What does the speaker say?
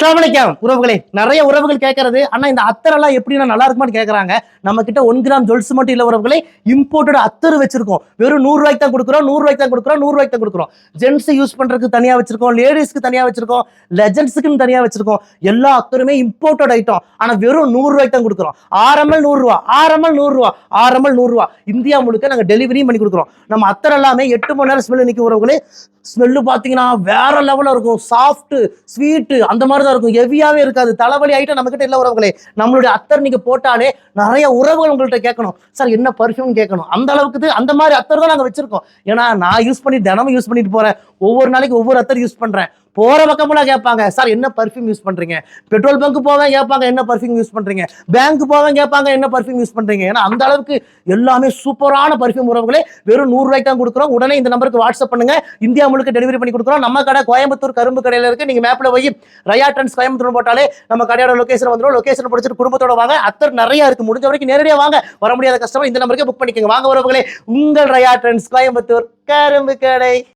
அஸ்லாம் வலைக்கம் உறவுகளே நிறைய உறவுகள் கேட்கறது. ஆனா இந்த அத்தரெல்லாம் எப்படின்னா நல்லா இருக்குமான்னு கேட்கறாங்க. நம்ம கிட்ட ஒன் கிராம் ஜுவல்ஸ் மட்டும் இல்ல உறவுகளே இம்போர்ட்டட் அத்தர் வச்சிருக்கோம். வெறும் நூறு ரூபாய்க்கு தான் கொடுக்குறோம் நூறு ரூபாய்க்கு தான் கொடுக்குறோம் நூறு ரூபாய்க்கு தான் கொடுக்குறோம். ஜென்ஸ் யூஸ் பண்றதுக்கு தனியா வச்சிருக்கோம் லேடிஸ்க்கு தனியா வச்சிருக்கோம் லெஜன்ஸுக்குன்னு தனியா வச்சிருக்கோம். எல்லா அத்தருமே இம்போர்ட்டட் ஐட்டம் ஆனா வெறும் நூறு ரூபாய்க்கு தான் கொடுக்குறோம். ஆரமல் நூறு ரூபா நூறுரூவா நூறு ரூபா நூறு ரூபா. இந்தியா முழுக்க நாங்க டெலிவரியும் பண்ணி கொடுக்குறோம். நம்ம அத்தர் எல்லாமே எட்டு மணி நேரம் ஸ்மெல் நிற்கும் உறவுகளே ஸ்மெல்லு பார்த்தீங்கன்னா வேற லெவலில் இருக்கும். சாஃப்ட்டு ஸ்வீட்டு அந்த மாதிரி தான் இருக்கும். ஹெவியாகவே இருக்காது. தலைவலி ஐட்டம் நம்மக்கிட்ட இல்லை உறவுகளே. நம்மளுடைய அத்தர் நீங்கள் போட்டாலே நிறைய உறவுகள் உங்கள்கிட்ட கேட்கணும். சார் என்ன பர்ஃப்யூம் கேட்கணும். அந்த அளவுக்கு இது- அந்த மாதிரி அத்தர் தான் நாங்கள் வச்சிருக்கோம். ஏன்னா நான் யூஸ் பண்ணி தினமும் யூஸ் பண்ணிட்டு போகிறேன் ஒவ்வொரு நாளைக்கு ஒவ்வொரு அத்தர் யூஸ் பண்ணுறேன் போகிற பக்கமெல்லாம் கேட்பாங்க சார் என்ன பர்ஃப்யூம் யூஸ் பண்ணுறீங்க பெட்ரோல் பங்க் போவேன் கேட்பாங்க என்ன பர்ஃப்யூம் யூஸ் பண்ணுறீங்க பேங்க் போவேன் கேட்பாங்க என்ன பர்ஃப்யூம் யூஸ் பண்ணுறீங்க ஏன்னா அந்த அளவுக்கு எல்லாமே சூப்பரான பர்ஃப்யூம் உறவுகளே வெறும் நூறுரூவாய்க்கு தான் கொடுக்குறோம். உடனே இந்த நம்பருக்கு வாட்ஸ்அப் பண்ணுங்க. இந்தியா முழுக்க டெலிவரி பண்ணி கொடுக்குறோம். நம்ம கடை கோயம்புத்தூர் கரும்பு கடையில் இருக்கு. நீங்கள் மேப்பில் போய் ரயா ட்ரெண்ட்ஸ் கோயம்புத்தூர் போட்டாலே நம்ம கடையோட லொகேஷன் வந்துடும் லொக்கேஷன் பிடிச்சிட்டு குடும்பத்தோட வாங்க. அத்தர் நிறையா இருக்கு. முடிஞ்ச வரைக்கும் நேரடியாக வாங்க. வர முடியாத கஸ்டமர் இந்த நம்பருக்கு புக் பண்ணிக்கோங்க. வாங்க உறவுகளே உங்கள் ரயா ட்ரெண்ட்ஸ் கோயம்புத்தூர் கரும்பு கடை.